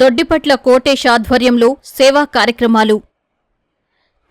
దొడ్డిపట్ల కోటేష్ ఆధ్వర్యంలో సేవా కార్యక్రమాలు.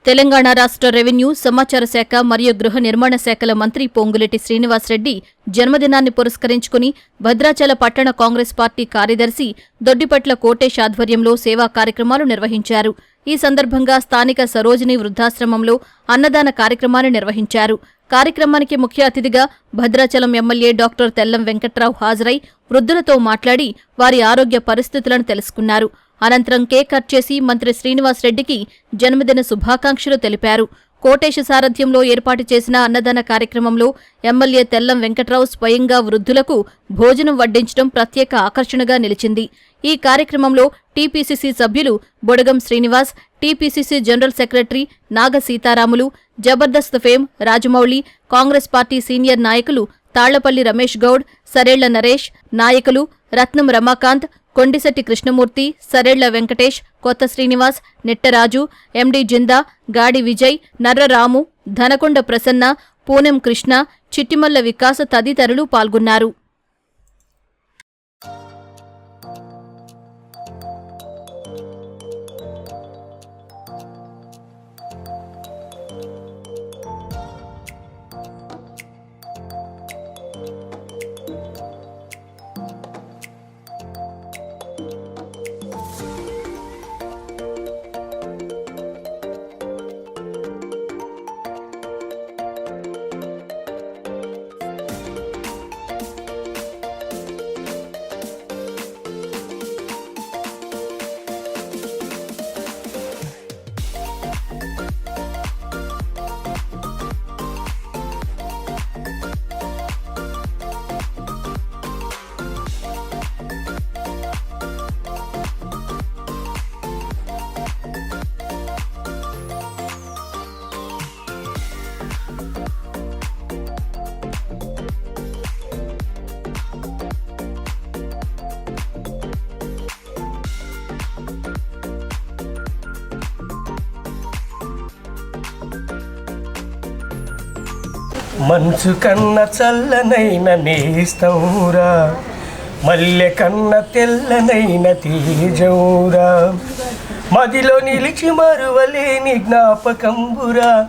తెలంగాణ రాష్ట్ర రెవెన్యూ సమాచార శాఖ మరియు గృహ నిర్మాణ శాఖల మంత్రి పొంగులేటి శ్రీనివాసరెడ్డి జన్మదినాన్ని పురస్కరించుకుని భద్రాచల పట్టణ కాంగ్రెస్ పార్టీ కార్యదర్శి దొడ్డిపట్ల కోటేష్ ఆధ్వర్యంలో సేవా కార్యక్రమాలు నిర్వహించారు. ఈ సందర్భంగా స్థానిక సరోజిని వృద్ధాశ్రమంలో అన్నదాన కార్యక్రమాన్ని నిర్వహించారు. కార్యక్రమానికి ముఖ్య అతిథిగా భద్రాచలం ఎమ్మెల్యే డాక్టర్ తెల్లం వెంకట్రావు హాజరై వృద్ధులతో మాట్లాడి వారి ఆరోగ్య పరిస్థితులను తెలుసుకున్నారు. అనంతరం కేక్ కట్ చేసి మంత్రి శ్రీనివాస్ రెడ్డికి జన్మదిన శుభాకాంక్షలు తెలిపారు. కోటేశ సారథ్యంలో ఏర్పాటు చేసిన అన్నదాన కార్యక్రమంలో ఎమ్మెల్యే తెల్లం వెంకట్రావు స్వయంగా వృద్ధులకు భోజనం వడ్డించడం ప్రత్యేక ఆకర్షణగా నిలిచింది. ఈ కార్యక్రమంలో టీపీసీసీ సభ్యులు Bodagam Srinivas TPCC general secretary Naga Seetharamulu Jabardasth fame Rajamouli Congress party senior నాయకులు తాళ్ళపల్లి రమేష్ గౌడ్ సరేళ్ళ నరేష్ నాయకులు రత్నం రమాకాంత్ కొండిశెట్టి కృష్ణమూర్తి సరేళ్ళ వెంకటేష్ కొత్త శ్రీనివాస్ నెట్టరాజు ఎండి జిందా గాడి విజయ్ నర్రరాము ధనకొండ ప్రసన్న పూనెం కృష్ణ చిట్టిమల్ల వికాస తదితరులు పాల్గొన్నారు. మంచు కన్న చల్లనైన నేస్తౌరా మల్లె కన్న తెల్లనైన తేజౌరా మదిలో నిలిచి మరువలేని జ్ఞాపకంబురా.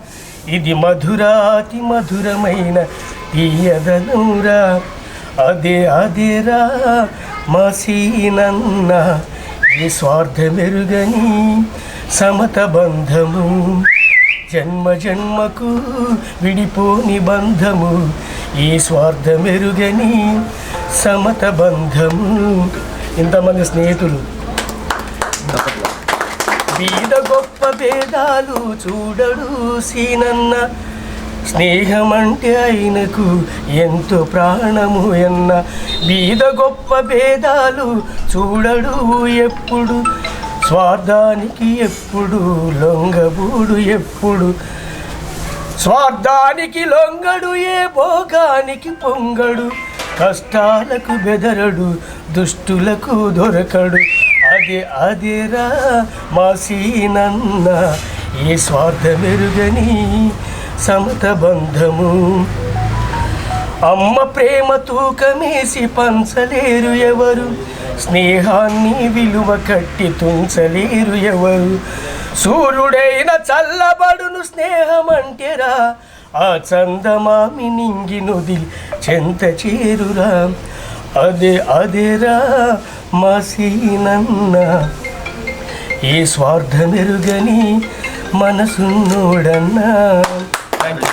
ఇది మధురాతి మధురమైన తీయదనురా. అదే అదేరా మసీనన్న ఈ స్వార్థమెరుగని సమత బంధము జన్మ జన్మకు విడిపోని బంధము ఈ స్వార్థమెరుగని సమత బంధము. ఇంతమంది స్నేహితులు. బీద గొప్ప భేదాలు చూడడు సీనన్న. స్నేహమంటే ఆయనకు ఎంతో ప్రాణము ఎన్న. బీద గొప్ప భేదాలు చూడడు ఎప్పుడు. స్వార్థానికి ఎప్పుడు లొంగబూడు ఎప్పుడు? స్వార్థానికి లొంగడు ఏ భోగానికి పొంగడు? కష్టాలకు బెదరడు దుష్టులకు దొరకడు. అదే అదేరా మా సీనన్న ఏ స్వార్థమెరుగని సమత బంధము. అమ్మ ప్రేమ తూకమేసి పంచలేరు ఎవరు? స్నేహాన్ని విలువ కట్టి తుంచలేరు ఎవరు? సూర్యుడైన చల్లబడును స్నేహమంటేరా ఆ చందమామి నింగి నుదిలి చెంత చేరురా. అదే అదేరా మసీనన్న ఏ స్వార్థమెరుగని మనసున్నోడన్నా. థ్యాంక్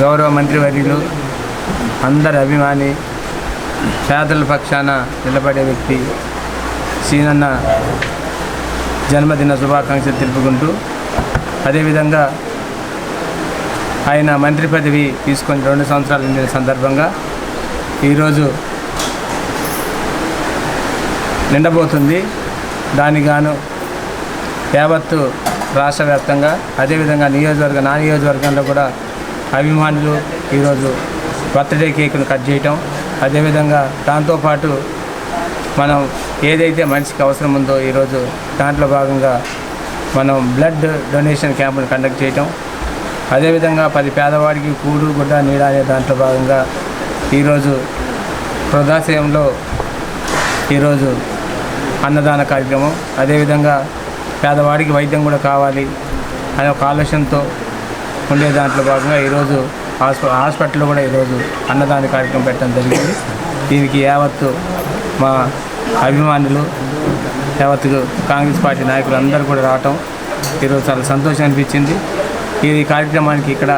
గౌరవ మంత్రివర్యులు అందరి అభిమాని పేదల పక్షాన నిలబడే వ్యక్తి సీనన్న జన్మదిన శుభాకాంక్షలు తెలుపుకుంటూ అదేవిధంగా ఆయన మంత్రి పదవి తీసుకొని రెండు సంవత్సరాలు నిండిన సందర్భంగా ఈరోజు నిండబోతుంది. దానిగాను యావత్తు రాష్ట్ర వ్యాప్తంగా అదేవిధంగా నియోజకవర్గ నా నియోజకవర్గంలో కూడా అభిమానులు ఈరోజు బర్త్డే కేకును కట్ చేయటం అదేవిధంగా దాంతోపాటు మనం ఏదైతే మనిషికి అవసరం ఉందో ఈరోజు దాంట్లో భాగంగా మనం బ్లడ్ డొనేషన్ క్యాంపును కండక్ట్ చేయటం. అదేవిధంగా పది పేదవాడికి కూడు గుడ్డ నీడ అనే దాంట్లో భాగంగా ఈరోజు వృద్ధాశ్రయంలో ఈరోజు అన్నదాన కార్యక్రమం. అదేవిధంగా పేదవాడికి వైద్యం కూడా కావాలి అనే ఒక ఆలోచనతో ఉండే దాంట్లో భాగంగా ఈరోజు హాస్పిటల్లో కూడా ఈరోజు అన్నదాన కార్యక్రమం పెట్టడం జరిగింది. దీనికి యావత్తు మా అభిమానులు యావత్తు కాంగ్రెస్ పార్టీ నాయకులు అందరూ కూడా రావటం ఈరోజు చాలా సంతోషం అనిపించింది. ఈ కార్యక్రమానికి ఇక్కడ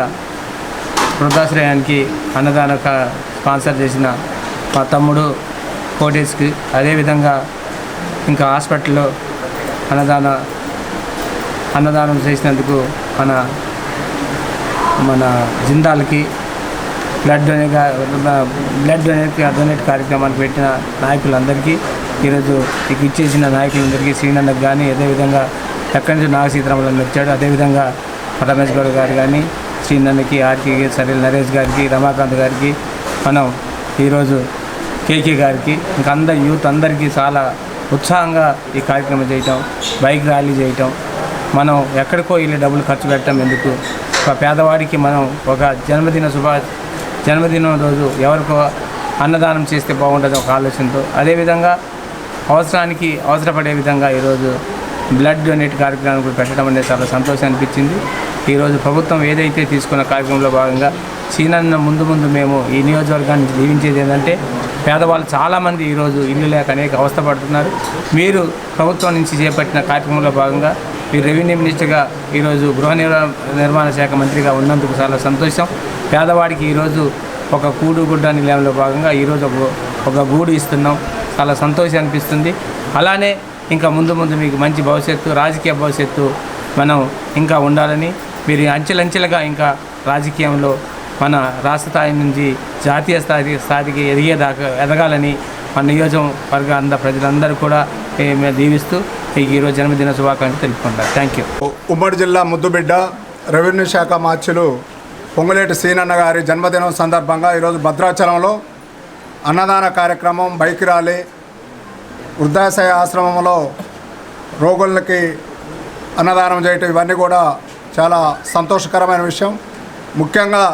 వృద్ధాశ్రయానికి అన్నదాన స్పాన్సర్ చేసిన మా తమ్ముడు కోటేష్కి అదేవిధంగా ఇంకా హాస్పిటల్లో అన్నదాన అన్నదానం చేసినందుకు మన మన జిందాల్కి blood donate blood donate donate కార్యక్రమానికి పెట్టిన నాయకులందరికీ ఈరోజు ఇక ఇచ్చేసిన నాయకులందరికీ శ్రీనందకు కానీ అదేవిధంగా ఎక్కడి నుంచి నాగ సీతారామన్ వచ్చాడు అదేవిధంగా రమేష్ గౌడ్ గారు కానీ శ్రీనందకి ఆర్కే సరే నరేష్ గారికి రమాకాంత్ గారికి మనం ఈరోజు కేకే గారికి ఇంకా అందరు యూత్ అందరికీ చాలా ఉత్సాహంగా ఈ కార్యక్రమం చేయటం బైక్ ర్యాలీ చేయటం మనం ఎక్కడికో వెళ్ళి డబ్బులు ఖర్చు పెట్టడం ఎందుకు? ఒక పేదవాడికి మనం ఒక జన్మదిన శుభ జన్మదినం రోజు ఎవరికో అన్నదానం చేస్తే బాగుంటుంది ఒక ఆలోచనతో. అదేవిధంగా అవసరానికి అవసరపడే విధంగా ఈరోజు బ్లడ్ డొనేట్ కార్యక్రమం కూడా పెట్టడం అనేది చాలా సంతోషం అనిపించింది. ఈరోజు ప్రభుత్వం ఏదైతే తీసుకున్న కార్యక్రమంలో భాగంగా చీనన్న ముందు ముందు మేము ఈ నియోజకవర్గాన్ని జీవించేది ఏంటంటే పేదవాళ్ళు చాలామంది ఈరోజు ఇల్లు లేక అనేక అవస్థ పడుతున్నారు. మీరు ప్రభుత్వం నుంచి చేపట్టిన కార్యక్రమంలో భాగంగా ఈ రెవెన్యూ మినిస్టర్గా ఈరోజు గృహ నిర్మాణ శాఖ మంత్రిగా ఉన్నందుకు చాలా సంతోషం. పేదవాడికి ఈరోజు ఒక కూడు గుడ్డ నిలయంలో భాగంగా ఈరోజు ఒక ఒక గూడు ఇస్తున్నాం. చాలా సంతోషం అనిపిస్తుంది. అలానే ఇంకా ముందు ముందు మీకు మంచి భవిష్యత్తు రాజకీయ భవిష్యత్తు మనం ఇంకా ఉండాలని మీరు అంచెలంచెలుగా ఇంకా రాజకీయంలో మన రాష్ట్ర స్థాయి నుంచి జాతీయ స్థాయి స్థాయికి ఎదిగేదాకా ఎదగాలని మన నియోజకవర్గ అంద ప్రజలందరూ కూడా దీవిస్తూ ఈరోజు జన్మదిన శుభాకాంక్షలు తెలుపుకుంటారు. థ్యాంక్ యూ ఉమ్మడి జిల్లా ముద్దుబిడ్డ రెవెన్యూ శాఖ మార్చులు పొంగులేటి సీనన్న గారి జన్మదినం సందర్భంగా ఈరోజు భద్రాచలంలో అన్నదాన కార్యక్రమం బైక్ ర్యాలీ వృద్ధాశయ ఆశ్రమంలో రోగులకి అన్నదానం చేయటం ఇవన్నీ కూడా చాలా సంతోషకరమైన విషయం. ముఖ్యంగా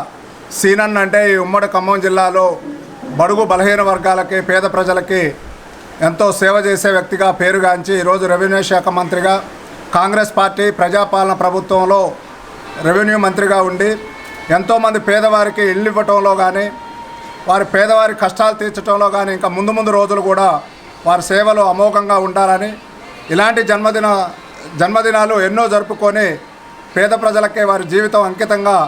సీనన్ అంటే ఈ ఉమ్మడి ఖమ్మం జిల్లాలో బడుగు బలహీన వర్గాలకి పేద ప్రజలకి ఎంతో సేవ చేసే వ్యక్తిగా పేరుగాంచి ఈరోజు రెవెన్యూ శాఖ మంత్రిగా కాంగ్రెస్ పార్టీ ప్రజాపాలన ప్రభుత్వంలో రెవెన్యూ మంత్రిగా ఉండి ఎంతోమంది పేదవారికి ఇల్లు ఇవ్వటంలో కానీ వారి పేదవారి కష్టాలు తీర్చడంలో కానీ ఇంకా ముందు ముందు రోజులు కూడా వారి సేవలు అమోఘంగా ఉండాలని ఇలాంటి జన్మదిన జన్మదినాలు ఎన్నో జరుపుకొని పేద ప్రజలకే వారి జీవితం అంకితంగా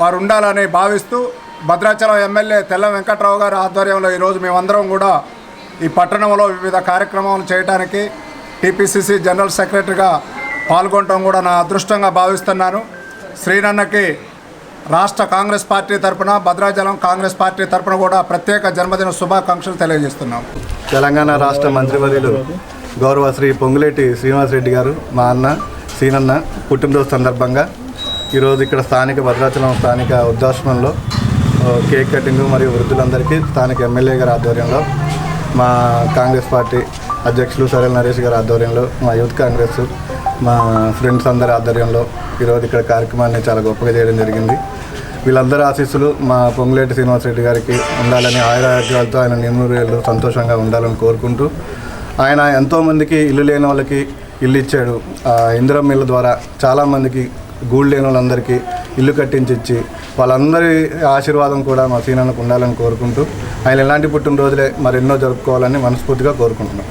వారు ఉండాలని భావిస్తూ భద్రాచలం ఎమ్మెల్యే తెల్ల వెంకట్రావు గారి ఆధ్వర్యంలో ఈరోజు మేమందరం కూడా ఈ పట్టణంలో వివిధ కార్యక్రమాలు చేయడానికి టీపీసీసీ జనరల్ సెక్రటరీగా పాల్గొనడం కూడా నా అదృష్టంగా భావిస్తున్నాను. శ్రీనన్నకి రాష్ట్ర కాంగ్రెస్ పార్టీ తరపున భద్రాచలం కాంగ్రెస్ పార్టీ తరపున కూడా ప్రత్యేక జన్మదిన శుభాకాంక్షలు తెలియజేస్తున్నాం. తెలంగాణ రాష్ట్ర మంత్రివర్యులు గౌరవ శ్రీ పొంగులేటి శ్రీనివాసరెడ్డి గారు మా అన్న సీనన్న పుట్టినరోజు సందర్భంగా ఈరోజు ఇక్కడ స్థానిక భద్రాచలం స్థానిక వృద్ధాశ్రమంలో కేక్ కటింగ్ మరియు వృద్ధులందరికీ స్థానిక ఎమ్మెల్యే గారి ఆధ్వర్యంలో మా కాంగ్రెస్ పార్టీ అధ్యక్షులు సరేల్ నరేష్ గారి ఆధ్వర్యంలో మా యూత్ కాంగ్రెస్ మా ఫ్రెండ్స్ అందరి ఆధ్వర్యంలో ఈరోజు ఇక్కడ కార్యక్రమాన్ని చాలా గొప్పగా చేయడం జరిగింది. వీళ్ళందరి ఆశీస్సులు మా పొంగులేటి శ్రీనివాసరెడ్డి గారికి ఉండాలని ఆయురారోగ్యాలతో ఆయన నిమ్మూరేళ్ళు సంతోషంగా ఉండాలని కోరుకుంటూ ఆయన ఎంతోమందికి ఇల్లు లేని వాళ్ళకి ఇల్లు ఇచ్చాడు. ఇందిరం ఇళ్ళ ద్వారా చాలామందికి గూళ్ళు లేని వాళ్ళందరికీ ఇల్లు కట్టించి ఇచ్చి వాళ్ళందరి ఆశీర్వాదం కూడా మా సీనానికి ఉండాలని కోరుకుంటూ ఆయన ఇలాంటి పుట్టినరోజులే మరెన్నో జరుపుకోవాలని మనస్ఫూర్తిగా కోరుకుంటున్నాం.